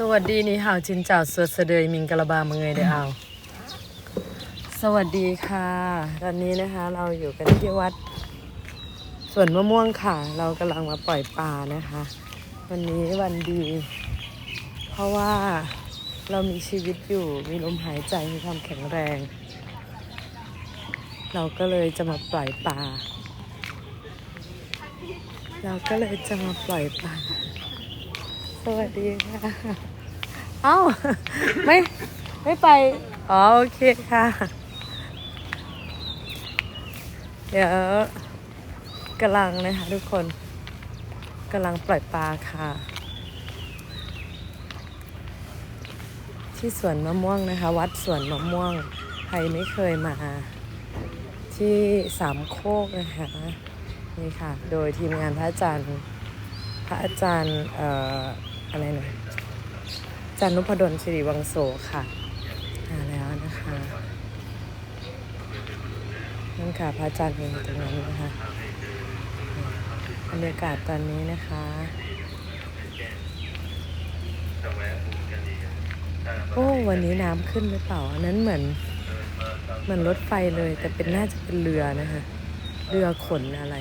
สวัสดีนี่ฮาวจินเจ้าสวดเสดยมิงกะลาบามังเงยเดอเอาวสวัสดีค่ะ ตอนนี้นะคะ เราอยู่กันที่วัดสวนมะม่วงค่ะ เรากำลังมาปล่อยปลานะคะ วันนี้วันดี เพราะว่าเรามีชีวิตอยู่มีลมหายใจมีความแข็งแรง เราก็เลยจะมาปล่อยปลาเราก็เลยจะมาปล่อยปลา สวัสดีค่ะ เอ้า ไม่ ไม่ไป อ๋อ โอเคค่ะ เดี๋ยวกำลังนะคะทุกคนกำลังปล่อยปลาค่ะ ที่สวนมะม่วงนะคะ วัดสวนมะม่วง ใครไม่เคยมา ที่สามโคกนะคะนี่ค่ะ โดยทีมงานพระอาจารย์ พระอาจารย์ อะไรนะอาจารย์นพดลสิริวังโสค่ะมาแล้วนะคะนั่นค่ะพระอาจารย์เองตรงนั้นนะคะบรรยากาศตอนนี้นะคะโอ้วันนี้น้ำขึ้นหรือเปล่าอันนั้นเหมือนเหมือนรถไฟเลย แต่เป็นน่าจะเป็นเรือนะคะ เรือขนอะไร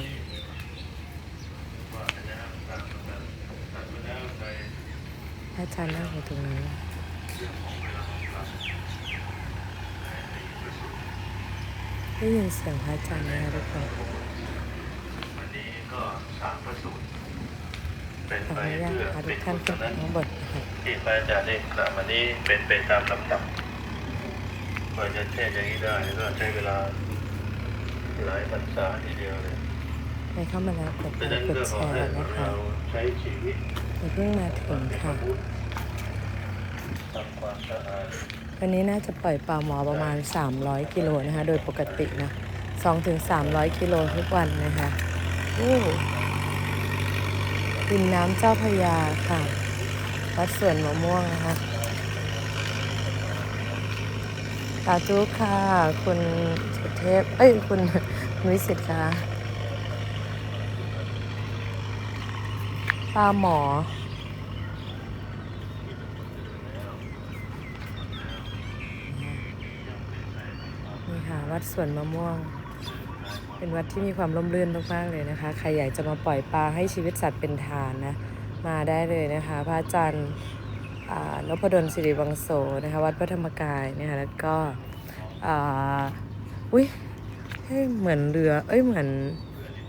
พระ อาจารย์นั่งอยู่ตรงนี้ได้ยินเสียงพระอาจารย์ไหมคะทุกคนวันนี้ก็สามพระสูตรเป็นขอไปอนุญาตเพื่อพาทุเป็กนท่านกุศขึ้นลไปนั้นข้างบนนะคะที่พระอาจารย์ได้กล่าวมานี้เป็นไปตามลำดับกว่าจะเทศอย่างนี้ได้ก็ใช้เวลาหลายพรรษาทีเดียวเลยใครเข้ามาแล้วกดดัไลงนั้นค์กดก็แชขอให้ร์นะคะเราใช้ชีวิตอย่าเพิ่งมาถึงค่ะทำค วามสะอาดวันนี้น่าจะปล่อยปลาหมอประมาณ 300 กิโลนะคะ โดยปกตินะ2ถึง300 กิโลทุกวันนะคะอู้ดินน้ำเจ้าพระยาค่ะ วัดสวนมะม่วงนะคะสาธุค่ะ คุณสุเทพ เอ้ย คุณคุณวิสิตค่ะ ปลาหมอ นี่ค่ะ วัดสวนมะม่วง เป็นวัดที่มีความร่มรื่นมากๆเลยนะคะ ใครอยากจะมาปล่อยปลาให้ชีวิตสัตว์เป็นทานนะ มาได้เลยนะคะ พระอาจารย์นพดลสิริวังโสนะคะวัดพระธรรมกายนะคะแล้วก็อุ้ยเหมือนเรือ เอ้ยเหมือน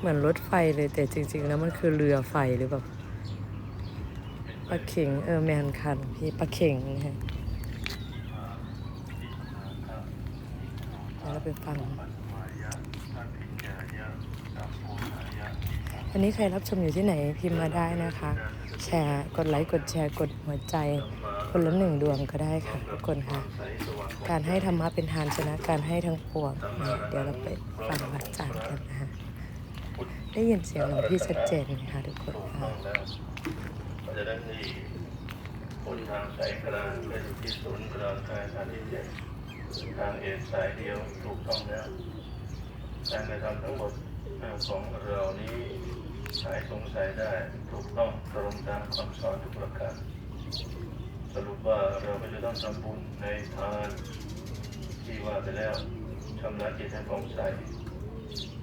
เหมือนรถไฟเลยแต่จริง ๆ แล้วมันคือเรือไฟหรือเปล่าปลาเข็งเออแมนคันพี่ปลาเข็งนะคะเดี๋ยวเรา ไปฟัง อันนี้ใครรับชมอยู่ที่ไหนพิมพ์มาได้นะคะ แชร์กดไลค์กดแชร์กดหัวใจ คนละหนึ่งดวงก็ได้ค่ะทุกคนค่ะ การให้ธรรมะเป็นทานชนะการให้ทั้งปวงนะเดี๋ยวเราไปฟังพระอาจารย์กันนะคะได้ยินเสียงหลวงพี่ชัดเจนไหมคะทุกคนค่ะต้องแล้วเพราะฉะนั้นที่บนทางสายกลางเป็นที่ศูนย์กลางกายฐานที่เจ็ด ทางเอกสายเดียวถูกต้องแล้วการกระทำทั้งหมดของเรานี้หายสงสัยได้ถูกต้องตรงตามคำสอนทุกประการสรุปว่าเราก็จะต้องทำบุญในทานที่ว่าไปแล้วชำระจิตให้ผ่องใส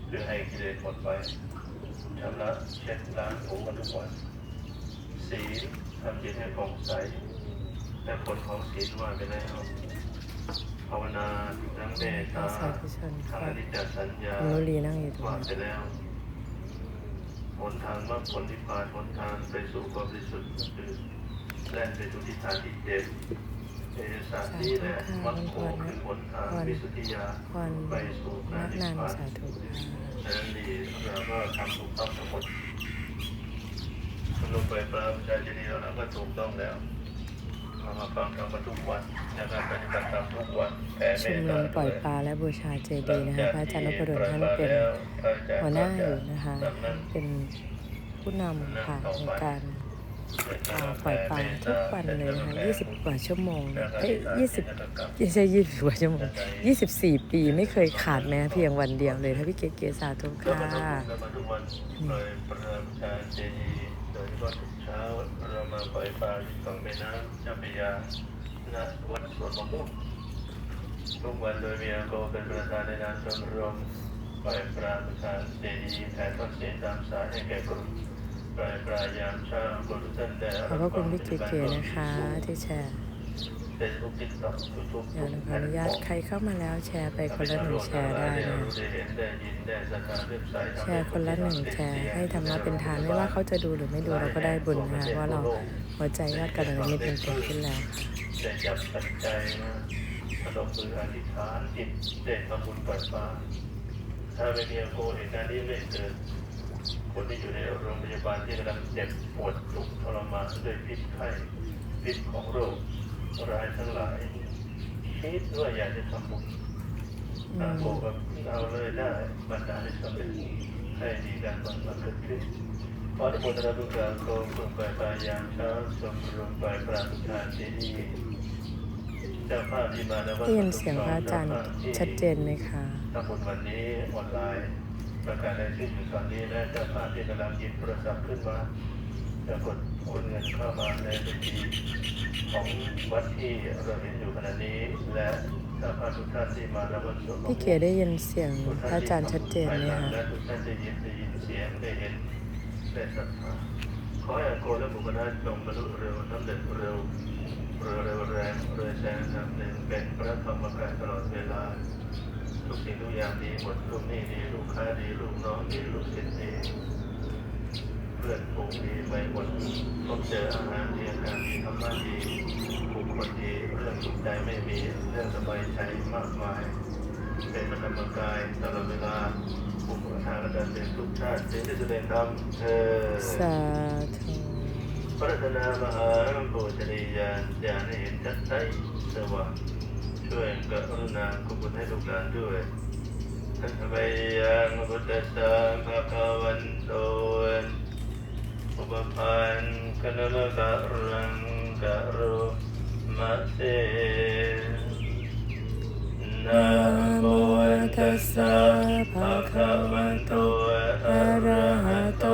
เพื่อให้กิเลสหมดไปชำระเช็ดล้างถูกันทุกวันศีลทำจิตให้ผ่องใสและผลของศีลว่าไปแล้ว ภาวนาทั้งเมตตาสาธุชนทั้งค่ะอนิจจสัญญาคุณนุรีนั่งอยู่ตรงว่านี้ไปแล้วหนทางมรรคผลที่ผ่านหนทางไปสู่ความบริสุทธิ์ก็คือแล่นไปสู่ทิศทางที่เจ็ดเอสานนี้แหละมรรคโคคือหนทางวิสุทธิยาพรไปสู่นันากนินานพพานสาธุค่ะดังนั้นดีเราก็ทำถูกต้องทั้งหมดลงไปปราประชาชนีเราก็ถูกต้องแล้ว เรามาฟังธรรมทุกวันนะครับปฏิบัติธรรมทุกวันแผ่ชเมมตรตามปล่อยด้วยปลาและบูชาเจดีย์นะคะพระอาจารย์นพดลท่านเป็นหัวหน้าอยู่นะคะ เป็นผู้นำค่ะในการอ่าปล่อยปลาทุกวันเลยนะคะ20 กว่าชั่วโมงเอ้ย20ไม่ใช่20 กว่าชั่วโมง 24 ปีไม่เคยขาดแม้เพียงวันเดียวเลยถ้าพี่เก๋ๆสาธุก็มาทำบุญค่ะาทุกวันโดยประชาเจดีย์โดยเฉพาะทุกเช้าเรามาปล่อยปลาที่ฝั่งแม่น้ำเจ้าพระยาณวัดสวนมะม่วงทุกวันโดยมีอาโกเป็นประธานในงานชมรมปล่อยปลาประธานเจดีย์แผ่ทอดเสียงตามสายให้แก่กลุ่มปล่อยปลายามเช้ากุศลท่านแด้ขอบพระคุณพี่เก๋ๆนะคะที่แชร์ อกยูทูบเดี๋ยวขออนุญาตใครเข้ามาแล้วแชร์ไปคนละหนึ่งแชร์ได้นะแชร์คนละหนึ่งแชร์ให้ธรรมะเป็นทานไม่ว่าเขาจะดูหรือไม่ดูเราก็ได้บุญนะว่าเราหัวใจยอดกระดังนิดเป็นเกิดขึ้นแล้วได้จับปัจจัยนะพนมมืออธิษฐานจิตได้ทำบุญปล่อยปลาถ้าไม่มีโคเหตุการณ์นี้ไม่เกิดคนที่อยู่ในโรงพยาบาลที่กำลังเจ็บปวดทุกข์ทรมานด้วยพิษไข้พิษของโรค ร้ายทั้งหลายคิดว่าอยากจะทำบุญอือามโกแบบเอาเลยได้บรรดาให้สำเร็จให้ดีกันบังมาเกิดขึ้นขออนุโมทนาบุญกับโกมกลุ่มไปปลายามเช้าสมรวมไปปราทุทานที่นี่เจ้าภาพที่มาในวัดได้ยินเสียงพระอาจารย์ชัดเจนไหมคะทำบุญวันนี้ออนไลน์ประกาศรายชื่ออยู่ตอนนี้และเจ้าภาพที่กำลังหยิบโทรศัพท์ขึ้นมา จะกดโอนเงินเข้ามาในบัญชีของวัดที่เราเห็นอยู่ขณะนี้ และเจ้าภาพทุกท่านที่มารับวัดสวดมนต์พี่เก๋ได้ยินเสียงพระอาจารย์ชัดเจนไหมคะและทุกท่านได้ยินได้ยินเสียงได้เห็นได้ศรัทธาขอให้อาโกและบุคคลนั้นจงบรรลุเร็วสำเร็จเร็วเร็วเร็วแรงเร็วแสงทำหนึ่งเป็นพระธรรมกายตลอดเวลาทุกสิ่งทุกอย่างดีหมดลูกหนี้ดีลูกค้าดีลูกน้องดีลูกศิษย์ดีเพื่อนฝูงดีไปหมดพบเจออาหารดีอาหารดีธรรมะดีบุคคลดีเรื่องสุขใจไม่มีเรื่องสบายใจมากมายเป็นพระธรรมกายตลอดเวลาบุคคลทางระดับเป็นทุกชาติสิ่งที่จะเป็นธรรมเธอสาธุพระรัตนามหาโพธิริยานญาณให้เห็นชัดใสสว่างช่วยกรุณาคุณบุญให้ลูกหลานด้วยท่านพระยังพุทธสสะภะคะวันโต อุปปันกนมกะรังกะโรมะเสนะโมตัสสะภะคะวะโตอะระหะโต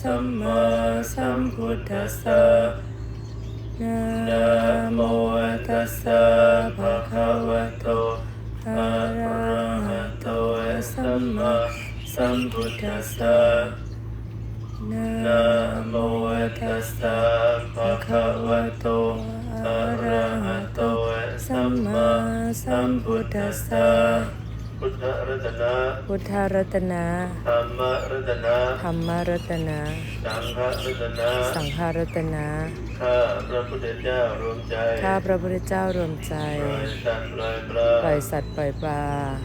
สัมมาสัมพุทธัสสะนะโมตัสสะภะคะวะโตอะระหะโตสัมมาสัมพุทธัสสะ สสะภะคะวะโตอะระหะโตสัมมาสัมพุทธัสสะพุทธรัตนะพุทธรัตนะธรรมรัตนะธรรมรัตนะสังฆรัตนะสังฆรัตนะ ข้าพระพุทธเจ้ารวมใจ ข้าพระพุทธเจ้ารวมใจ ปล่อยสัตว์ปล่อยปลาปล่อยสัตว์ปล่อยปลา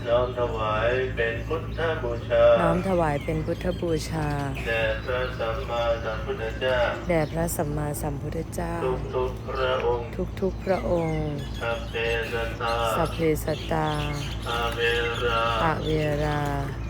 น้อมถวายเป็นพุทธบูชา น้อมถวายเป็นพุทธบูชา แด่พระสัมมาสัมพุทธเจ้า แด่พระสัมมาสัมพุทธเจ้า ทุกทุกๆพระองค์ ทุกๆพระองค์ สัพเพสัตตาสัพเพสตตาอาเวราอะเวรา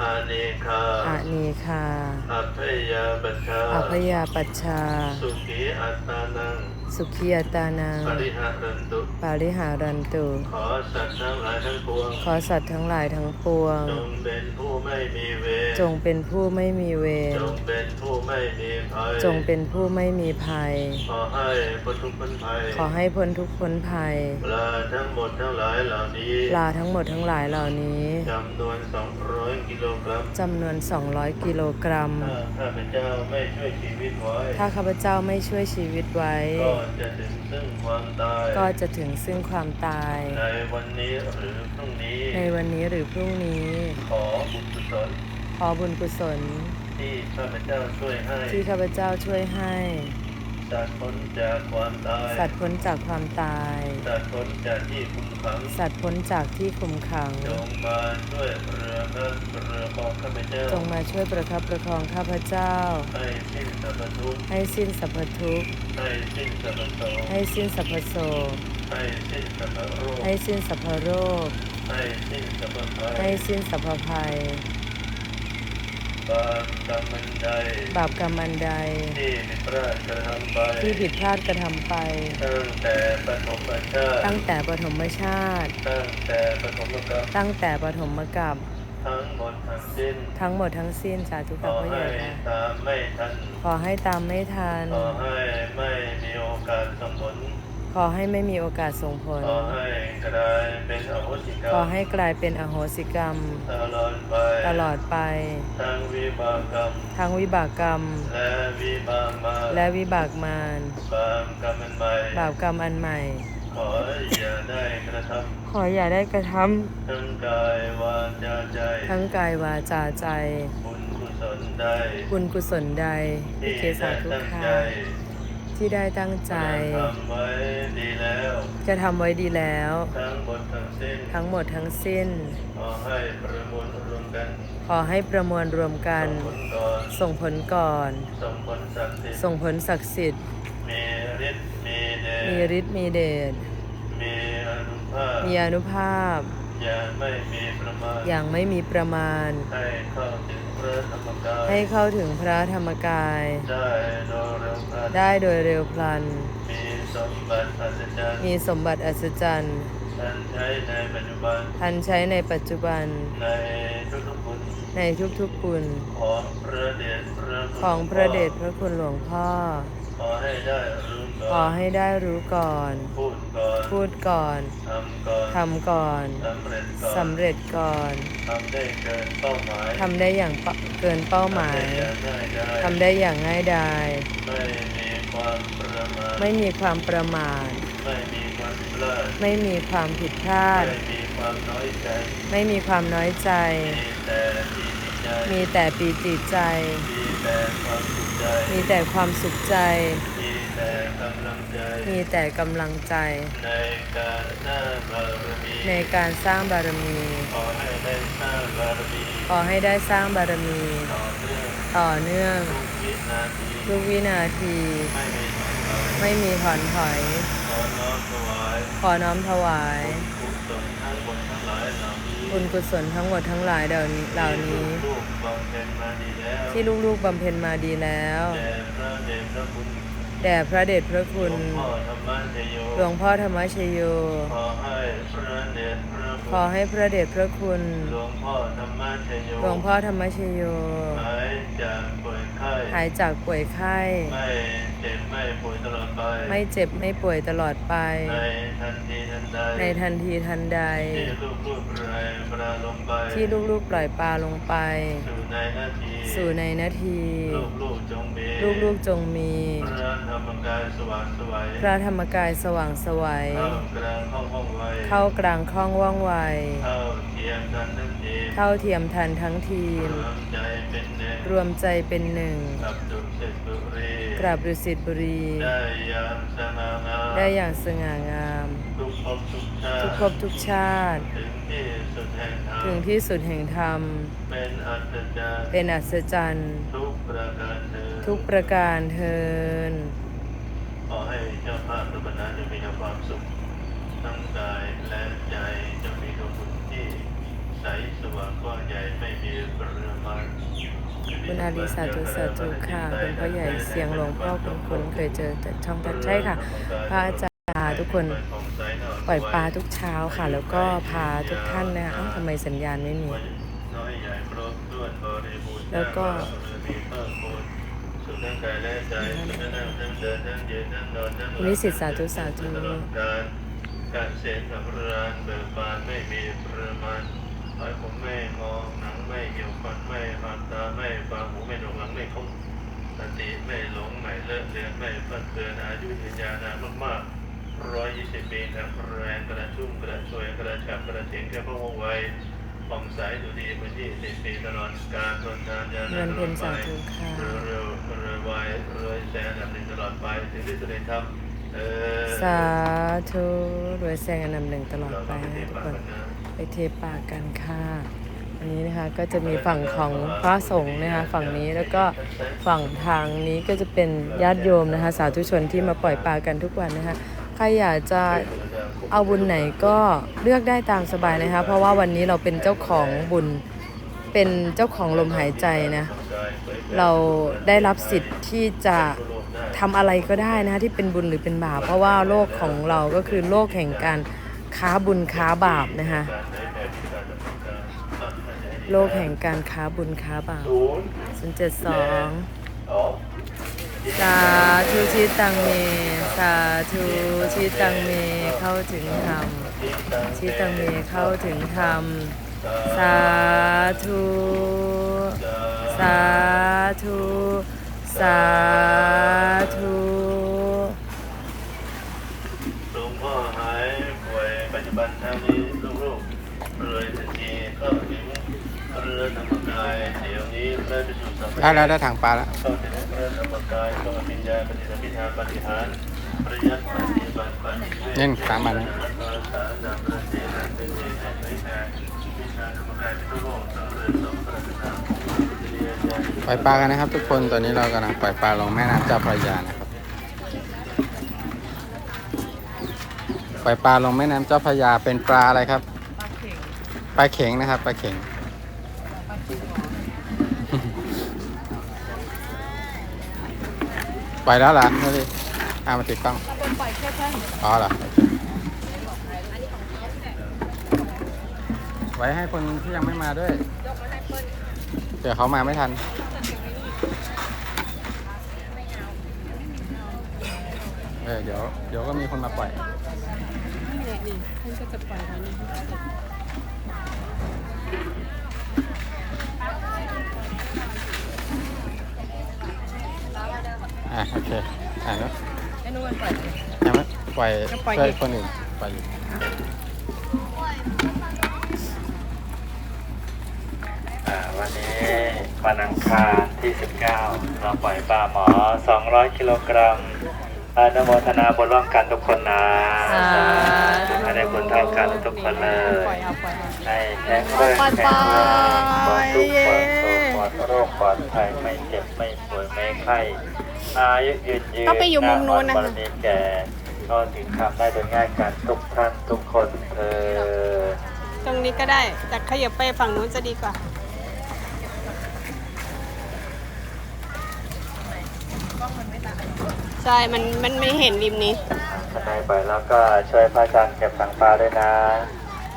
อาเนคาอะนีคาอัพยาบัญชาอภยาปัชชา สุขีอัตตานัง สุขียตานังปริหารันตุปาริหารันตุ ขอสัตว์ทั้งหลายทั้งปวง ขอสัตว์ทั้งหลายทั้งปวง จงเป็นผู้ไม่มีเวร จงเป็นผู้ไม่มีเวร จงเป็นผู้ไม่มีภัย จงเป็นผู้ไม่มีภัย ขอให้พ้นทุกข์พ้นภัย ขอให้พ้นทุกข์พ้นภัย ปลาทั้งหมดทั้งหลายเหล่านี้ปลาทั้งหมดทั้งหลายเหล่านี้จำนวน200กิโลกรัมจำนวน200กิโลกรัม ถ้าข้าพเจ้าไม่ช่วยชีวิตไว้ ถ้าข้าพเจ้าไม่ช่วยชีวิตไว้ ก็จะถึง ซึ่งความตายก็จะถึงซึ่งความตาย ในวันนี้หรือพรุ่งนี้ ในวันนี้หรือพรุ่งนี้ ขอบุญกุศลขอบุญกุศล ที่ข้าพเจ้าช่วยให้ที่ข้าพเจ้าช่วยให้ สัตว์พ้นจากความตาย สัตว์พ้นจากความตาย สัตว์พ้นจากที่คุมขัง สัตว์พ้นจากที่คุมขัง จงมาช่วยเรือพระเรือของข้าพเจ้า จงมาช่วยประคับประคองข้าพเจ้า ให้สิ้นสรรพทุกข์ ให้สิ้นสรรพทุกข์ ให้สิ้นสรรพโศกให้สิ้นสรรพโศกให้สิ้นสรรพโรค ให้สิ้นสรรพโรค ให้สิ้นสรรพภัยให้สิ้นสรรพภัย บาปกรรมอันใดบาปกรรมอันใด ที่ผิดพลาดกระทำไปที่ผิดพลาดกระทำไป ตั้งแต่ปฐมชาติตั้งแต่ปฐมชาติ ตั้งแต่ปฐมกรรมตั้งแต่ปฐมกับขทั้งหมดทั้งสิ้น ทั้งหมดทั้งสิ้นสาธุขค่ะอพ่อใหให้ญ่ค่ะตามไม่ทัน ขอให้ตามไม่ทัน ขอให้ไม่มีโอกาสสมผล ขอให้ไม่มีโอกาสส่งผล ขอให้กลายเป็นอโหสิกรรขอมให้กลายเป็นอโหสิกรรม ตลอดไปตลอดไปทั้งวิบากกรรมทั้งวิบากกรรม และวิบากมาและวิบากมารบางกรรมอันใหม่บาปกรรมอันใหม่ ขออย่าได้กระทขออย่าได้กระทำทั้งกายวาจาใจำทั้งกายวาจาใจบุญกุศลใดบุญกุศลใดที่ที่เคสาได้ธุตั้งค่ะใจ ที่ได้ตั้งใจทำไว้ดีแล้วจะทำไว้ดีแล้วทั้งหมดทั้งสิ้นทั้งหมดทั้งสิ้น ขอให้ประมวลรวมกันขอให้ประมวลรวมกันส่งผลก่อนส่งผลก่อนส่งผลศักดิ์สิทธิ์ส่งผลศักดิ์สิทธิ์ มีฤทธิ์มีเดช มีฤทธิ์มีเดชมีอนุภาพมีอนุภาพอย่าไม่มีประมาณอย่างไม่มีประมาณ ให้เข้าถึง พระธรรมกายให้เข้าถึงพระธรรมกาย ได้โดยเร็วพลันได้โดยเร็วพลันมีสมบัติอัศจรรย์มีสมบัติอัศจรรย์ท่านใช้ในปัจจุบันทันใช้ในปัจจุบัน ในทุกๆบุญในทุกๆบุญของพระเดชพระคุณ ของพระเดชพระคุณหลวงพ่อ ขอให้ได้รู้ก่ ขออนให้ได้รู้ก่อน พูดก่อนพูดก่อนทำก่อนทำก่อนสำเร็จก่อน สำเร็จก่อน ทำได้เกินเป้าหมายทำได้อย่างเปเกินเป้าหมายทำได้อย่างง่ายดาย ทำได้อย่างง่ายดายไม่มีความประมาท ไม่มีความประมาทไม่มีความพลาดไม่มีความผิดพลาดไม่มีความน้อยใจไม่มีความน้อยใจ มีแต่ปีติใจ มีแต่ปีติใจมีแต่ความสุขใจ มีแต่ความสุขใจมีแต่กำลังใจมีแต่กำลังใจในการสร้างบารมีในการสร้างบารมี ขอให้ได้สร้างบารมีขอให้ได้สร้างบารมี ต่อเนื่องต่อเนื่องทุกวินาทีทุกวินาทีไม่มีถอนถอยไม่มีถอนถอย ขอน้อมถวายขอน้อมถวายกุศลทั้งหมดทั้งหลายเหล่านี้บุญกุศลทั้งหมดทั้งหลายเหล่านี้เหล่านี้ลูกบำเพ็ญมาดีแล้วที่ลูกๆบำเพ็ญมาดีแล้ว แด่พระเดชพระคุณแด่พระเดชพระคุณ หลวงพ่อธรรมชโยหลวงพ่อธรรมชโยขอให้พระเดชพระขอให้พระเดชพระคุณ หลวงพ่อธรรมชโยหลวงพ่อธรรมชโย หายจากป่วยไข้หายจากป่วยไข้ ไม่เจ็บไม่ป่วยตลอดไป ไม่เจ็บไม่ป่วยตลอดไป ในทันทีทันใด ในทันทีทันใด ที่ลูกลูกปล่อยปลาลงไป ที่ลูกๆปล่อยปลาลงไป สู่ในนาที สู่ในนาที ลูกลูกจงมี ลูกๆจงมี พระธรรมกายสว่างไสวัยพระธรรมกายสว่างไสวัยเข้ากลางห้องห้องไวเข้ากลางคล่องว่องไวเท่าเทียมกันทั้งทีมเท่าเทียมทันทั้งทีม รวมใจเป็นหนึ่งรวมใจเป็นหนึ่งกับดุสิตบุรีกราบดุสิตบุรีได้อยางสง่างามได้อย่างสง่างาม ทุกภพทุกชาทุกติภพทุกชาติถึงที่สุดแห่งธรรมถึงที่สุดแห่งธรรม เป็นอัศจรรย์เป็นอัศจรรย์ทุกประการเธอทุกประการเทินขอให้เจ้าภาพทุกคณะจะมีแต่ความสุขทั้งกาย ใสสว่างกว้างใหญ่ไม่มีประมาณคุณอาลีสาธุสาธุค่ะเป็นพ่อใหญ่เสียงหลวงพ่อคุณคุณเคยเจอแต่ช่องทัดใช่ค่ะ พระอาจารย์ทุกคนปล่อยปลาทุกเช้าค่ะ แล้วก็พาทุกท่านนะเอ้าทำไมสัญญาณไม่มี แล้วก็นิสิตสาธุสาธุการเสพสำราญเบิกบานไม่มีประมาณ ผมไม่มองหนังไม่เหี่ยวฟันไม่หางตาไม่ฟังหูไม่หนวกหลังไม่คงสติไม่หลงไม่เลอะเลือนไม่ฟันเฟือนอายุยืนยาวนานมากๆร้อยยี่สิบปีแข็งแรงกระชุ่มกระชวยกระชับกระเฉงแค่พระวงไวผ่องใสดูดีมาที่สิบปีตลอดการทนทานยาเงินเพนสาธุค่ะเร็วเร็วเร็วไวเร็วแสนอันดับหนึ่งตลอดไปถึงที่สุดในธรรมเออสาธุรวยแซงอันดับหนึ่งตลอดไปนะทุกคน ไปเทปากกันค่ะอันนี้นะคะก็จะมีฝั่งของพระสงฆ์นะคะฝั่งนี้แล้วก็ฝั่งทางนี้ก็จะเป็นญาติโยมนะคะ สาธุชนที่มาปล่อยปลากันทุกวันนะคะใครอยากจะเอาบุญไหนก็เลือกได้ตามสบายนะคะ เพราะว่าวันนี้เราเป็นเจ้าของบุญเป็นเจ้าของลมหายใจนะเราได้รับสิทธิ์ที่จะทำอะไรก็ได้นะคะที่เป็นบุญหรือเป็นบาปเพราะว่าโลกของเราก็คือโลกแห่งการ ค้าบุญค้าบาปนะคะโลกแห่งการค้าบุญค้าบาปศูนย์ศูนเจ็ดสองสองสาธุชิตังเม สาธุชิตังเมเข้าถึงธรรมชิตังเมเข้าถึงธรรม สาธุ สาธุ สาธุ ได้แล้วได้ถังปลาแล้วเข้าถึงเรือธรรมกายก็ปัญญาปฏิสัมพิธาปฏิหารปริยัติปฏิบัติปฏิเวทเน่นสามอันปล่อยปลากันนะครับ ทุกคนตอนนี้เรากำลังปล่อยปลาลงแม่น้ำเจ้าพระยานะครับ ปล่อยปลาลงแม่น้ำเจ้าพระยาเป็นปลาอะไรครับ ปลาเข็งนะครับปลาเข็ง ปแล้วเหรอนี่ดิอามาติดกล้องอ๋อเหรอโอเคไว้ให้คนที่ยังไม่มาด้วยเดี๋ยวเขามาไม่ทัน เออเดี๋ยวเดี๋ยวก็มีคนมาปล่อย นี่นี่ท่านก็จะปล่อยไว้นี่ อะโอเคอะแล้วไอ้นุ่นปล่อย ยังไม่ปล่อยก็ปล่อยช่วยอีก คนอื่นปล่อยอยู่อ่าวันนี้วันอังคารที่ 19 เราปล่อยปลาหมอ 200 กิโลกรัมอนุโมทนาบุญร่วมกันทุกคนนะสาธุให้ได้บุญเท่ากันทุกคนเลย ปล่อยเอาปล่อยเอา ให้แข็งแรงแข็งแรงปลอดทุกข์ปลอดโศกปลอดโรคปลอดภัยไม่เจ็บไม่ป่วยไม่ไข้ อายุยืนยืนต้องไปอยู่มุมนู้นนะบารมีแก่ก็ถึงคำได้โดยง่ายกันทุกท่านทุกคนเธอญตรงนี้ก็ได้แต่ขยับไปฝั่งนู้นจะดีกว่า ใช่ มันมันไม่เห็นริมนี้ถ้าได้ไปแล้วก็ช่วยพระอาจารย์เก็บถังปลาด้วยนะ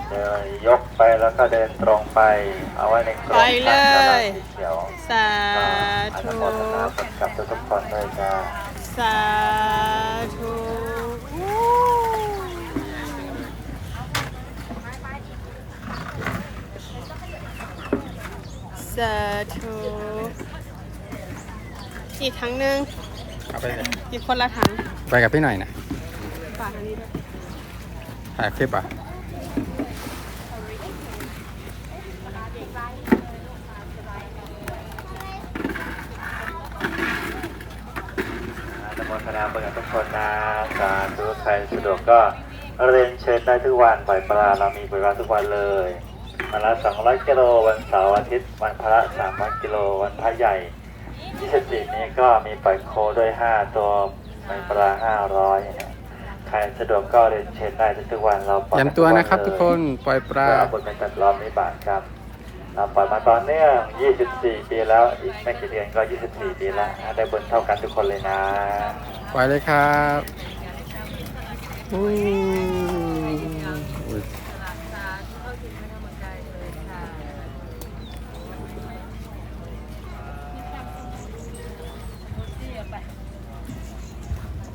เดินยกไปแล้วก็เดินตรงไป เอาไว้ในกรงไปเลย สีเขียวสาอธุนุโมทนาบุญกับทุกๆคนด้วยจ้าสาธุสาธุอีกครั้งหนึ่งเอาไปเลยอีกคนละถังไปกับพี่หน่อยนะฝากอันนี้ด้วยถ่ายคลิปอะ อนุโมทนาบุญกับทุกคนนะสาธุใครสะดวกก็เรียนเชิญได้ทุกวันปล่อยปลาเรามีปล่อยปลาทุกวันเลยวันละ200กิโลวันเสาร์อาทิตย์วันพระ300กิโลวันพระใหญ่24นี้ก็มีปล่อยโคด้วย 5 ตัวปล่อยปลา500ใครสะดวกก็เรียนเชิญได้ทุกๆวันเราปล่อยเตรียมตัวนะครับทุกคนปล่อยปลาเพื่อเอาบุญเป็นตัดล้อมนิบาตครับเราปล่อยมาต่อเนื่อง 24 ปีแล้ว อีกไม่กี่เดือนก็ 24 ปีแล้ว ได้บุญเท่ากันทุกคนเลยนะ ปล่อยเลยครับอู้อุ๊ย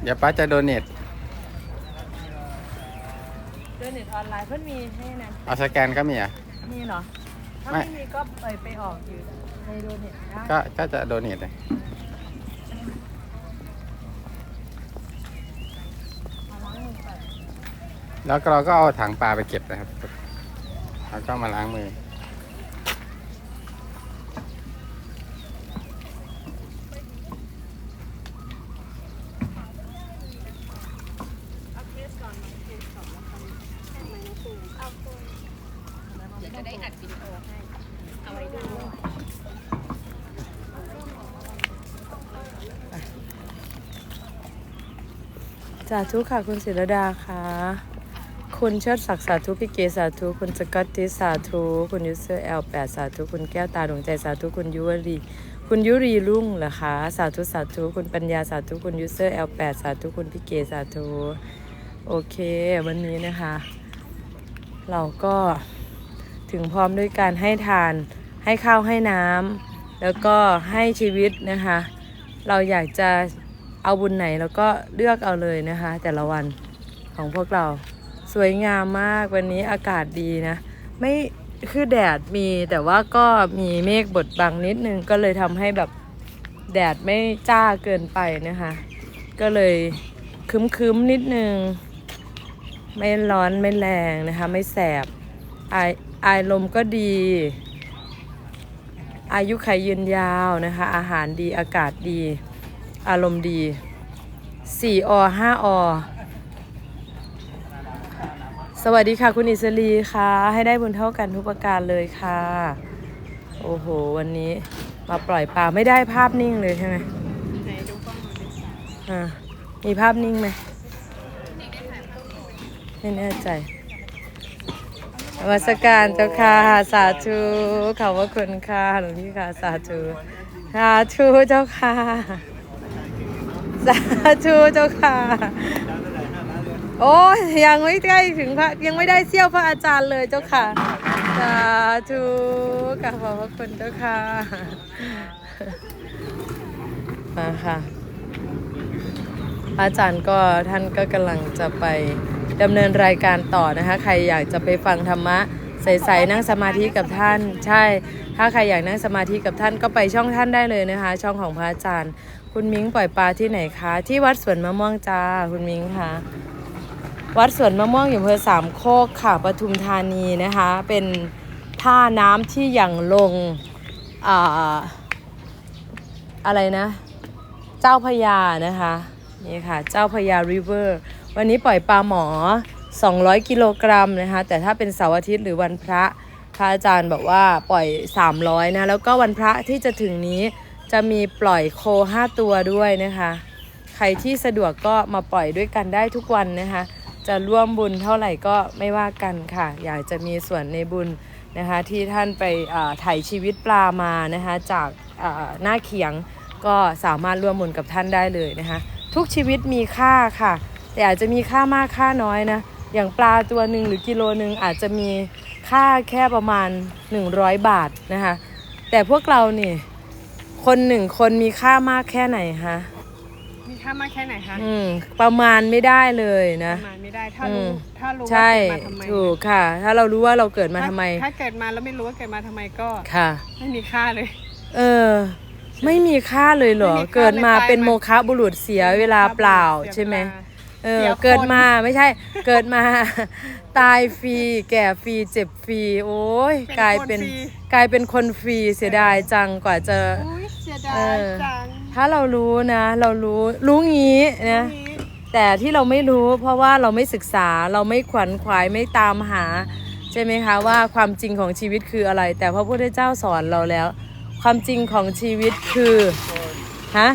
เดี๋ยวป้าจะโดเนทเดินเน็ตออนไลน์เพิ่นมีให้นั้นเอาสแกนก็มีอะ มีเหรอ ถ้าไม่ไม่มีก็ไปไปออกอยู่ในโดเน็ตได้ ก็ก็จะโดเนทเลย แล้วเราก็เอาถังปลาไปเก็บนะครับ แล้วก็มาล้างมือสาธุค่ะคุณศิรดาค่ะ คุณเชิดศักดิ์สาธุพี่เกสาธุคุณสกอตติสาธุคุณยูเซอร์แอลแปดสาธุคุณแก้วตาดวงใจสาธุคุณยุวรีคุณยุรีรุ่งเหรอคะสาธุสาธุคุณปัญญาสาธุคุณยูเซอร์แอลแปดสาธุคุณพี่เกสาธุโอเค วันนี้นะคะ เราก็ถึงพร้อมด้วยการให้ทานให้ข้าวให้น้ำแล้วก็ให้ชีวิตนะคะ เราอยากจะเอาบุญไหนแล้วก็เลือกเอาเลยนะคะ แต่ละวันของพวกเรา สวยงามมากวันนี้อากาศดีนะ ไม่คือแดดมีแต่ว่าก็มีเมฆบดบังนิดนึงก็เลยทำให้แบบแดดไม่จ้าเกินไปนะคะ ก็เลยคึ้มๆนิดนึง ไม่ร้อนไม่แรงนะคะ ไม่แสบไอายอายลมก็ดี อายุขัยยืนยาวนะคะ อาหารดีอากาศดี อารมณ์ดี 4อ5อ สวัสดีค่ะคุณอิสรีค่ะ ให้ได้บุญเท่ากันทุกประการเลยค่ะ โอ้โห วันนี้มาปล่อยปลาไม่ได้ภาพนิ่งเลยใช่ไหมไหนดูกล้องหน่อยดิอ่ามีภาพนิ่งไหมไม่แน่ใจนวัสการเจ้าค่ะสาธุขอบพระคุณค่ะหลวงพี่ค่ะสาธุสาธุเจ้าค่ะ สาธุเจ้าค่ะ โอ้ยยังไม่ใกล้ถึงพระยังไม่ได้เสี้ยวพระอาจารย์เลยเจ้าค่ะสาธุกราบขอบพระคุณเจ้าค่ะมาค่ะพระอาจารย์ก็ท่านก็กำลังจะไปดำเนินรายการต่อนะคะ ใครอยากจะไปฟังธรรมะใสๆนั่งสมาธิกับท่าน ใช่ ถ้าใครอยากนั่งสมาธิกับท่านก็ไปช่องท่านได้เลยนะคะ ช่องของพระอาจารย์ คุณมิ้งปล่อยปลาที่ไหนคะ ที่วัดสวนมะม่วงจ้าคุณมิ้งคะ วัดสวนมะม่วงอยู่อำเภอสามโคกค่ะปทุมธานีนะคะ เป็นท่าน้ำที่อย่างลงออะไรนะ เจ้าพระยานะคะนี่ค่ะ เจ้าพระยาริเวอร์ วันนี้ปล่อยปลาหมอ 200 กิโลกรัมนะคะ แต่ถ้าเป็นเสาร์อาทิตย์หรือวันพระพระอาจารย์บอกว่าปล่อย 300 นะ แล้วก็วันพระที่จะถึงนี้จะมีปล่อยโค 5 ตัวด้วยนะคะ ใครที่สะดวกก็มาปล่อยด้วยกันได้ทุกวันนะคะ จะร่วมบุญเท่าไหร่ก็ไม่ว่ากันค่ะ อยากจะมีส่วนในบุญนะคะที่ท่านไปอ่าไถ่ชีวิตปลามานะคะจากหน้าเขียงก็สามารถร่วมบุญกับท่านได้เลยนะคะทุกชีวิตมีค่าค่ะ แต่อาจจะมีค่ามากค่าน้อยนะอย่างปลาตัวหนึ่งหรือกิโลหนึ่งอาจจะมีค่าแค่ประมาณ 100 บาทนะคะแต่พวกเรานี่คนหนึ่งคนมีค่ามากแค่ไหนคะ ค่ามากแค่ไหนคะอืมประมาณไม่ได้เลยปนะระมาณไม่ได้ถ้าอืรู้มถ้ารู้ว่าใช่เกิดมาทำไมถูกค่ะ ถ้าเรารู้ว่าเราเกิดมาทำไมถ้าเกิดมาแล้วไม่รู้ว่าเกิดมาทำไมก็ค่ะ ไม่มีค่าเลย เออ ไม่มีค่าเลยเหรอ ไม่มีค่าเกิดมาเลยตายเป็นมาโมฆะบุรุษเสียเวลาเปล่าใช่ไหม เออเสียคน เกิดมาไม่ใช่ เกิดมา ตายฟรีแก่ฟรีเจ็บฟรีโอ้ยกลายเป็นกลายเป็นคนฟรีเสียดายจังกว่าจะ อุ้ยเสียดาเอยอจัง ถ้าเรารู้นะ เรารู้รู้งี้นะนี้แต่ที่เราไม่รู้ เพราะว่าเราไม่ศึกษาเราไม่ขวนขวายไม่ตามหา ใช่ไหมคะว่าความจริงของชีวิตคืออะไร แต่พระพุทธเจ้าสอนเราแล้ว ความจริงของชีวิตคือฮะ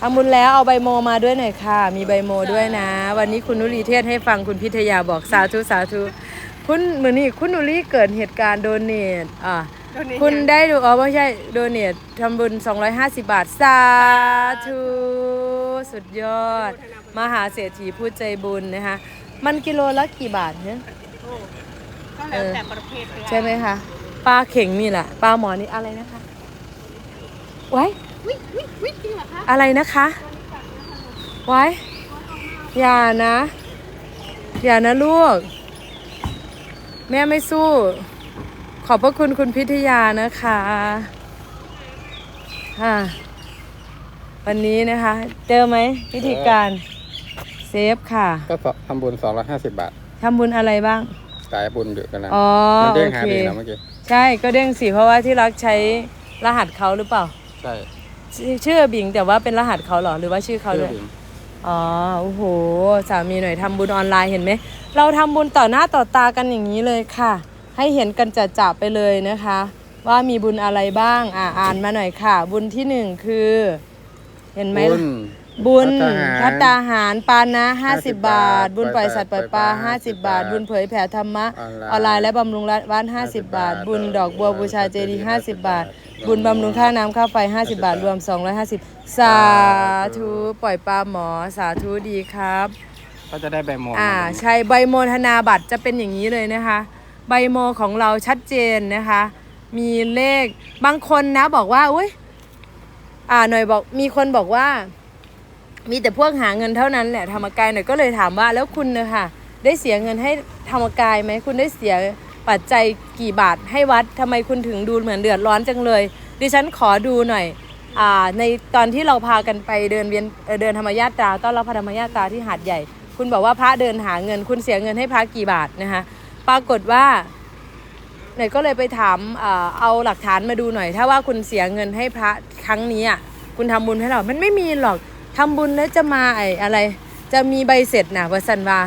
ทำบุญแล้วเอาใบโมมาด้วยหน่อยค่ะ มีใบโมด้วยนะ วันนี้คุณนุรีเทศให้ฟังคุณพิทยาบอกสาธุสาธุคุณมือนี่คุณนุรีเกิดเหตุการณ์โดเนทอะ โดนนี้คุณยังได้ดูอ๋อไม่ใช่โดเนททำบุญ 250 บาท สาธุ สุดยอด มหาเศรษฐีผู้ใจบุญนะคะ มันกิโลละกี่บาทเนี่ยโอ้ก็แล้วแต่ประเภทเลยใช่ไหมคะ ปลาเข่งนี่แหละ ปลาหมอนี่อะไรนะคะไว้วิวิวิจริงเหรอคะอะไรนะคะไว้อย่านะ อย่านะลูก แม่ไม่สู้ ขอบพระคุณคุณพิทยานะคะค่ะวันนี้นะคะ เจอไหมวิธีการเซฟค่ะก็ทำบุญ250บาททำบุญอะไรบ้างสายบุญอยู่กันนะอ๋อมันเด้งโอหาเคเองนะเมื่อกี้ใช่ก็เด้งสิเพราะว่าที่รักใช้รหัสเขาหรือเปล่า ใช่ ชื่อชื่อบิงแต่ว่าเป็นรหัสเขาเหรอหรือว่าชื่อเขาชื่เลอยบิงอ๋อโอ้โหสามีหน่อยทำบุญออนไลน์เห็นไหมเราทำบุญต่อหน้าต่อตากันอย่างนี้เลยค่ะ ให้เห็นกันจัดจ่าไปเลยนะคะ ว่ามีบุญอะไรบ้างอ่าอ่านมาหน่อยค่ะ บุญที่หนึ่งคือ เห็นไหมบุญบุญพัพัตตตาตาหารหาร ปานะ50 50บาท บุญปล่อยสัตว์ปล่อยปลาปล่อยปลา50บาท บุญเผยแผ่ธรรมะ ออออนนไลไลน์น์และบำรุงวัด50บาท บุญดอกบัวบูชาเจดีย์50บาท บุญบำรุงค่าน้ำค่าไฟ50บาท รวม250สาธุปล่อยปลาหมอสาธุดีครับ ก็จะได้ใบโมอ่าใช่ใบโมธนาบัตรจะเป็นอย่างนี้เลยนะคะ ใบโมของเราชัดเจนนะคะ มีเลขบางคนนะบอกว่าอุ้ยอ่าหน่อยบอกมีคนบอกว่า มีแต่พวกหาเงินเท่านั้นแหละธรรมกายหน่อยก็เลยถามว่าแล้วคุณนะคะได้เสียเงินให้ธรรมกายไหมคุณได้เสียปัจจัยกี่บาทให้วัดทำไมคุณถึงดูเหมือนเดือดร้อนจังเลย ดิฉันขอดูหน่อยอ่าในตอนที่เราพากันไปเดินเวียนเอ่อเดินธรรมญาตราต้อนรับพระธรรมญาตราที่หาดใหญ่ คุณบอกว่าพระเดินหาเงิน คุณเสียเงินให้พระกี่บาทนะคะ ปรากฏว่าหน่อยก็เลยไปถามเอาหลักฐานมาดูหน่อย ถ้าว่าคุณเสียเงินให้พระครั้งนี้อะคุณทำบุญให้เรา มันไม่มีหรอกทำบุญแล้วจะมาไอ้อะไร จะมีใบเสร็จนะวสันวา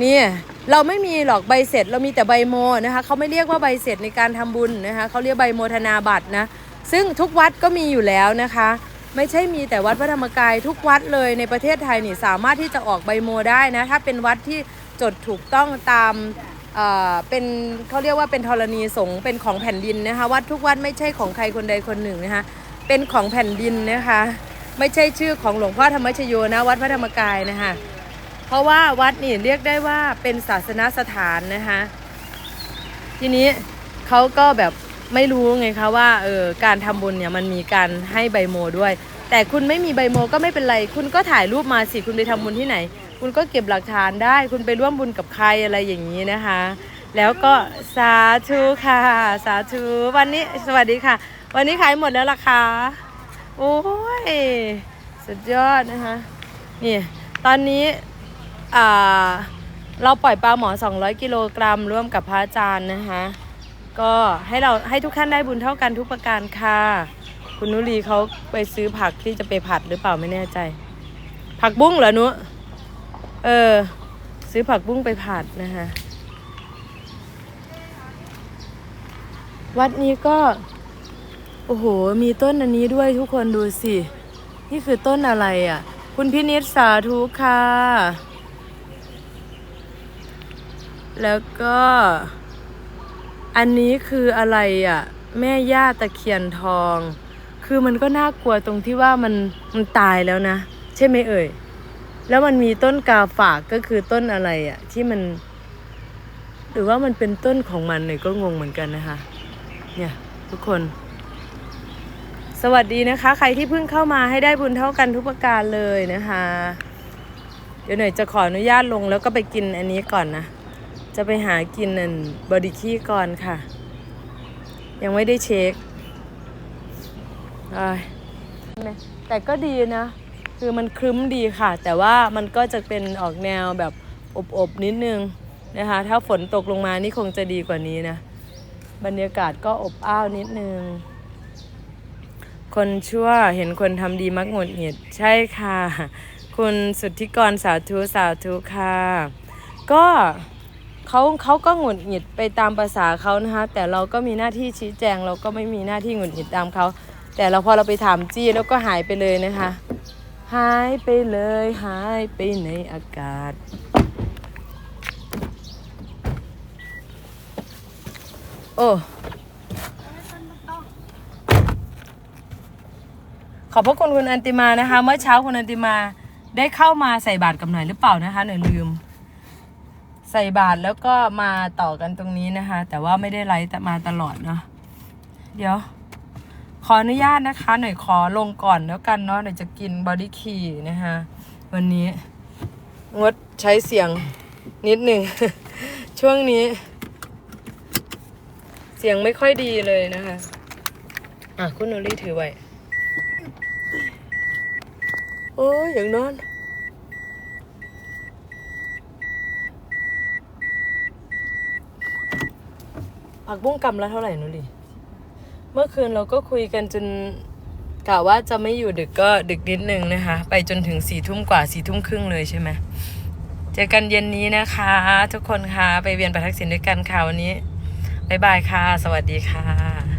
เนี่ยเราไม่มีหรอกใบเสร็จ เรามีแต่ใบโมนะคะเขาไม่เรียกว่าใบเสร็จในการทำบุญนะคะเขาเรียกใบโมทนาบัตรนะซึ่งทุกวัดก็มีอยู่แล้วนะคะ ไม่ใช่มีแต่วัดพระธรรมกายทุกวัดเลยในประเทศไทยนี่สามารถที่จะออกใบโมได้นะถ้าเป็นวัดที่จดถูกต้องตาม เป็นเขาเรียกว่าเป็นธรณีสงฆ์เป็นของแผ่นดินนะคะวัดทุกวัดไม่ใช่ของใครคนใดคนหนึ่งนะคะเป็นของแผ่นดินนะคะ ไม่ใช่ชื่อของหลวงพ่อธรรมชโยนะวัดพระธรรมกายนะคะเพราะว่าวัดนี่เรียกได้ว่าเป็นศาสนสถานนะคะทีนี้เขาก็แบบไม่รู้ไงคะว่าเออการทำบุญเนี่ยมันมีการให้ใบโมด้วย แต่คุณไม่มีใบโมก็ไม่เป็นไร คุณก็ถ่ายรูปมาสิคุณไปทำบุญที่ไหน คุณก็เก็บหลักฐานได้ คุณไปร่วมบุญกับใครอะไรอย่างนี้นะคะ แล้วก็สาธุค่ะ สาธุวันนี้สวัสดีค่ะ วันนี้ขายหมดแล้วล่ะคะโอ้ยสุดยอดนะคะนี่ตอนนี้เราปล่อยปลาหมอ 200 กิโลกรัมร่วมกับพระอาจารย์นะคะ ก็ให้เราให้ทุกท่านได้บุญเท่ากันทุกประการค่ะ คุณนุรีเขาไปซื้อผักที่จะไปผัดหรือเปล่าไม่แน่ใจ ผักบุ้งเหรอนุ เออ ซื้อผักบุ้งไปผัดนะคะ วัดนี้ก็ โอ้โห มีต้นอันนี้ด้วยทุกคนดูสิ นี่คือต้นอะไรอะ คุณพินิษสาธุค่ะ แล้วก็ อันนี้คืออะไรอะ แม่ย่าตะเคียนทอง คือมันก็น่ากลัวตรงที่ว่ามันมันตายแล้วนะ ใช่ไหมเอ่ย แล้วมันมีต้นกาฝากก็คือต้นอะไรอะ่ะที่มัน หรือว่ามันเป็นต้นของมันเนี่ยก็งงเหมือนกันนะคะ เนี่ย ทุกคน สวัสดีนะคะ ใครที่เพิ่งเข้ามาให้ได้บุญเท่ากันทุกประการเลยนะคะ เดี๋ยวหน่อยจะขออนุญาตลงแล้วก็ไปกินอันนี้ก่อนนะ จะไปหากินอันบอดี้คีก่อนค่ะ ยังไม่ได้เช็คแต่ก็ดีนะ คือมันครึ้มดีค่ะ แต่ว่ามันก็จะเป็นออกแนวแบบอบๆนิดนึงนะคะ ถ้าฝนตกลงมานี่คงจะดีกว่านี้นะ บรรยากาศก็อบอ้าวนิดนึง คนชั่วเห็นคนทำดีมักหงุดหงิดใช่ค่ะ คุณสุทธิกรสาธุสาธุค่ะ ก็เขาเขาก็หงุดหงิดไปตามภาษาเขานะคะ แต่เราก็มีหน้าที่ชี้แจง เราก็ไม่มีหน้าที่หงุดหงิดตามเขา แต่เราพอเราไปถามจี้แล้วก็หายไปเลยนะคะ หายไปเลยหายไปในอากาศ โอ้ขอบพระคุณคุณอันติมานะคะ เมื่อเช้าคุณอันติมาได้เข้ามาใส่บาตรกับหน่อยหรือเปล่านะคะหน่อยลืม ใส่บาตรแล้วก็มาต่อกันตรงนี้นะคะ แต่ว่าไม่ได้ไลฟ์แต่มาตลอดเนาะเดี๋ยว ขออนุญาตนะคะ หน่อยขอลงก่อนแล้วกันเนาะหน่อยจะกินบอดี้คีนะคะวันนี้งดใช้เสียงนิดหนึ่ง ช่วงนี้ เสียงไม่ค่อยดีเลยนะคะ อะ คุณโนลี่ถือไว้โอ้ยอย่างนอนผักบุ้งกำละเท่าไหร่นุลี่ เมื่อคืนเราก็คุยกันจนกะว่าจะไม่อยู่ดึกก็ดึกนิดนึงนะคะ ไปจนถึงสี่ทุ่มกว่าสี่ทุ่มครึ่งเลยใช่ไหมเจอกันเย็นนี้นะคะ ทุกคนคะไปเวียนประทักษิณด้วยกันค่ะวันนี้บ๊ายบายค่ะ สวัสดีค่ะ